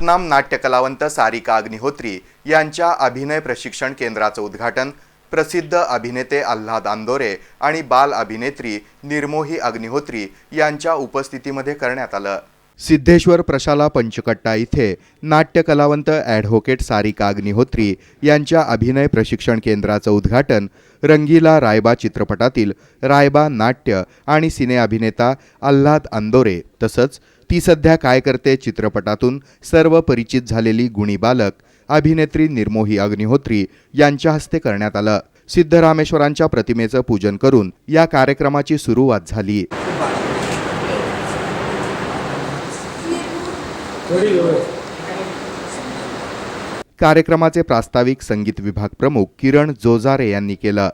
ख्यातनाम नाट्यकलावंत सारिका अग्निहोत्री यांच्या अभिनय प्रशिक्षण केंद्राचं उद्घाटन प्रसिद्ध अभिनेते आल्हाद आंदोरे आणि बाल अभिनेत्री निर्मोही अग्निहोत्री यांच्या उपस्थितीमध्ये करण्यात आलं. सिद्धेश्वर प्रशाला पंचकट्टा इथे नाट्यकलावंत ॲडव्होकेट सारिका अग्निहोत्री यांच्या अभिनय प्रशिक्षण केंद्राचं उद्घाटन रंगीला रायबा चित्रपटातील रायबा नाट्य आणि सिने अभिनेता आल्हाद आंदोरे तसंच ती सध्या काय करते चित्रपटातून सर्व परिचित झालेली गुणी बालक अभिनेत्री निर्मोही अग्निहोत्री यांच्या हस्ते करण्यात आलं. सिद्धरामेश्वरांच्या प्रतिमेचं पूजन करून या कार्यक्रमाची सुरुवात झाली. कार्यक्रमाचे प्रास्ताविक संगीत विभाग प्रमुख किरण जोजारे यांनी केलं.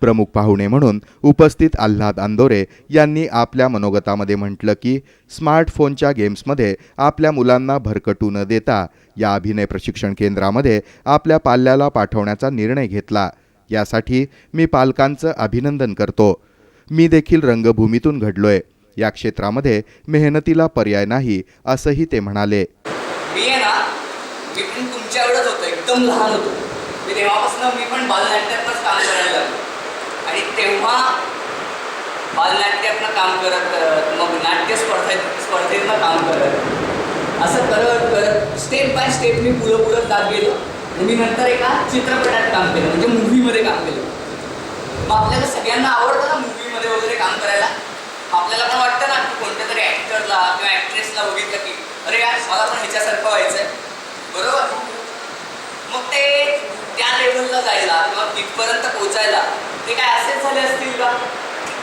प्रमुख पाहुणे म्हणून उपस्थित आल्हाद आंदोरे यांनी आपल्या मनोगतामध्ये म्हटलं की स्मार्टफोनच्या गेम्समध्ये आपल्या मुलांना भरकटू न देता या अभिनय प्रशिक्षण केंद्रामध्ये आपल्या पाल्याला पाठवण्याचा निर्णय घेतला. यासाठी मी पालकांचं अभिनंदन करतो. मी देखील रंगभूमीतून घडलोय. या क्षेत्रामध्ये मेहनतीला पर्याय नाही असंही ते म्हणाले. मी आहे ना मी पण तुमच्या एवढंच होतो एकदम लहान होतो. मी तेव्हापासून मी पण बालनाट्यातच काम करायला लागलो. आणि तेव्हा बालनाट्यातनं काम करत करत मग नाट्य स्पर्धेत स्पर्धेतनं काम करत. असं करत करत स्टेप बाय स्टेप मी पुढं पुढं जात गेलो. आणि मी नंतर एका चित्रपटात काम केलं म्हणजे मूव्हीमध्ये काम केलं. मग आपल्याला सगळ्यांना आवडतं ना मूव्हीमध्ये वगैरे काम करायला? आपल्याला पण वाटतं ना की कोणत्या तरी ॲक्टरला किंवा ॲक्ट्रेसला बघितलं की अरे यार मला पण ह्याच्यासारखं व्हायचं आहे बरोबर? मग ते त्या लेवलला जायला किंवा तिथपर्यंत पोचायला ते काय असेच झाले असतील का?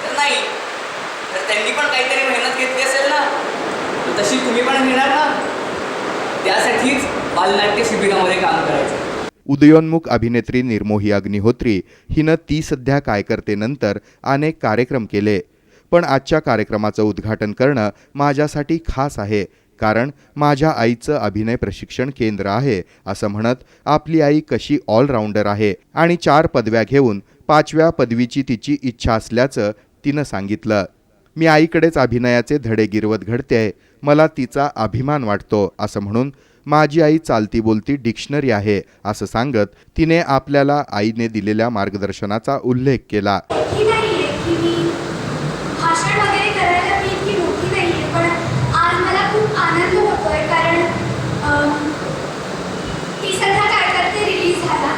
तर नाही. तर त्यांनी पण काहीतरी मेहनत घेतली असेल ना. तर तशी तुम्ही पण घेणार ना. त्यासाठीच बालनाट्य शिबिरामध्ये काम करायचं. उदयोन्मुख अभिनेत्री निर्मोही अग्निहोत्री हिनं ती सध्या काय करते नंतर अनेक कार्यक्रम केले. पण आजच्या कार्यक्रमाचं उद्घाटन करणं माझ्यासाठी खास आहे कारण माझ्या आईचं अभिनय प्रशिक्षण केंद्र आहे असं म्हणत आपली आई कशी ऑलराऊंडर आहे आणि चार पदव्या घेऊन पाचव्या पदवीची तिची इच्छा असल्याचं तिनं सांगितलं. मी आईकडेच अभिनयाचे धडे गिरवत घडते. मला तिचा अभिमान वाटतो असं म्हणून माझी आई चालती बोलती डिक्शनरी आहे असं सांगत तिने आपल्याला आईने दिलेल्या मार्गदर्शनाचा उल्लेख केला मोठी नाहीये की मी भाषण वगैरे करायला मी इतकी मोठी नाहीये पण आज मला खूप आनंद होतोय कारण अम, ती सध्या काय करते रिलीज झाला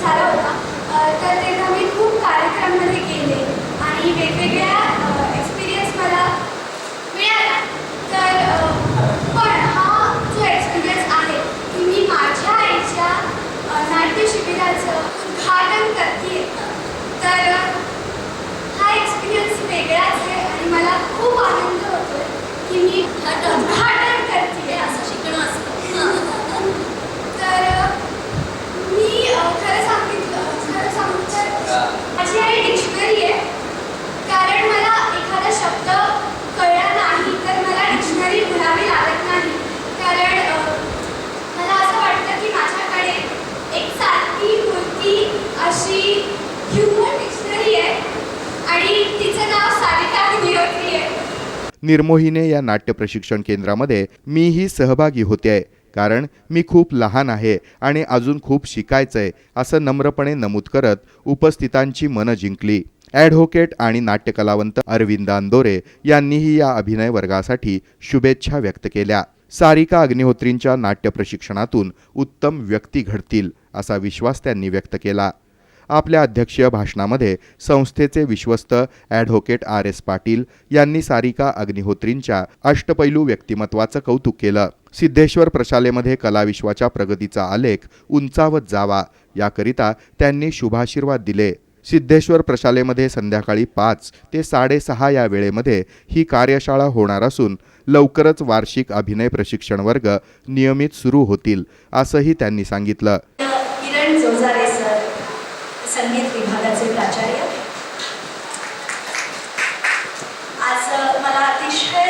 झाला होता अ, तर तेव्हा मी खूप कार्यक्रममध्ये गेले आणि वेगवेगळ्या एक्सपिरियन्स मला मिळाला तर अ, पण हा जो एक्सपिरियन्स आहे की मी माझ्या आईच्या अ, नाट्य शिबिराचं उद्घाटन करते तर अ, हा एक्सपिरियन्स वेगळाच आहे आणि मला खूप आनंद होतोय की मी उद्घाटन करते असं शिकणं असतं तर अ, मी अ, खरं सांगितलं खरं सांगू तर माझी आई डिक्शनरी आहे कारण मला एखादा शब्द कळला नाही तर मला डिक्शनरी उघडावी लागत नाही कारण अ, मला असं वाटतं की माझ्याकडे एक सारखी मूर्ती अशी ह्युमन डिक्शनरी आहे आणि तिचं नाव सारिका नियोत्री आहे निर्मोहीने या नाट्य प्रशिक्षण केंद्रामध्ये मीही सहभागी होते कारण मी खूप लहान आहे आणि अजून खूप शिकायचं आहे असं नम्रपणे नमूद करत उपस्थितांची मनं जिंकली. ॲडव्होकेट आणि नाट्यकलावंत अरविंद अंदोरे यांनीही या अभिनय वर्गासाठी शुभेच्छा व्यक्त केल्या. सारिका अग्निहोत्रींच्या नाट्य प्रशिक्षणातून उत्तम व्यक्ती घडतील असा विश्वास त्यांनी व्यक्त केला. आपल्या अध्यक्षीय भाषणामध्ये संस्थेचे विश्वस्त ॲडव्होकेट आर एस पाटील यांनी सारिका अग्निहोत्रींच्या अष्टपैलू व्यक्तिमत्वाचं कौतुक केलं. सिद्धेश्वर प्रशालेमध्ये कलाविश्वाच्या प्रगतीचा आलेख उंचावत जावा याकरिता त्यांनी शुभाशीर्वाद दिले. सिद्धेश्वर प्रशालेमध्ये संध्याकाळी पाच ते साडेसहा या वेळेमध्ये ही कार्यशाळा होणार असून लवकरच वार्षिक अभिनय प्रशिक्षण वर्ग नियमित सुरू होतील असंही त्यांनी सांगितलं. संगीत विभागाचे प्राचार्य. आज मला अतिशय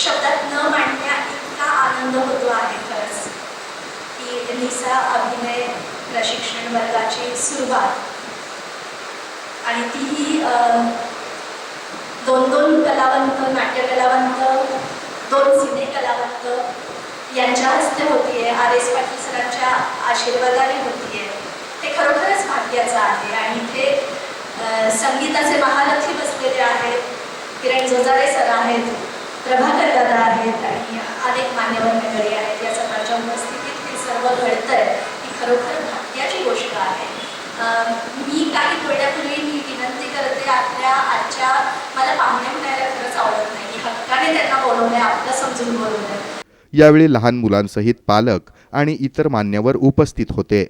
शब्दात न मांडण्या इतका आनंद होतो आहे खरंच की निसा अभिनय प्रशिक्षण वर्गाची सुरुवात आणि तीही दोन दोन कलावंत नाट्य कलावंत दोन सिने कलावंत यांच्या हस्ते होतीये. आर एस पाटील सरांच्या आशीर्वादाने होतीये. खरोखरच आहे. आणि इथे संगीताचे महारथी बसलेले आहेत. किरण जोजारे सर आहेत. प्रभाकर दादा आहेत. आणि अनेक मान्यवर मंडळी आहेत. या सकाळच्या उपस्थितीत हे सर्व घडतंय. ही खरोखर भाग्याची गोष्ट आहे. मी काही बोलण्यापूर्वी मी विनंती करते आपल्या आजच्या मला पाहुणे म्हणायला खरंच आवडत नाही. हक्काने त्यांना बोलवलंय आपलं समजून बोलवलंय. यावेळी लहान मुलांसहित पालक आणि इतर मान्यवर उपस्थित होते.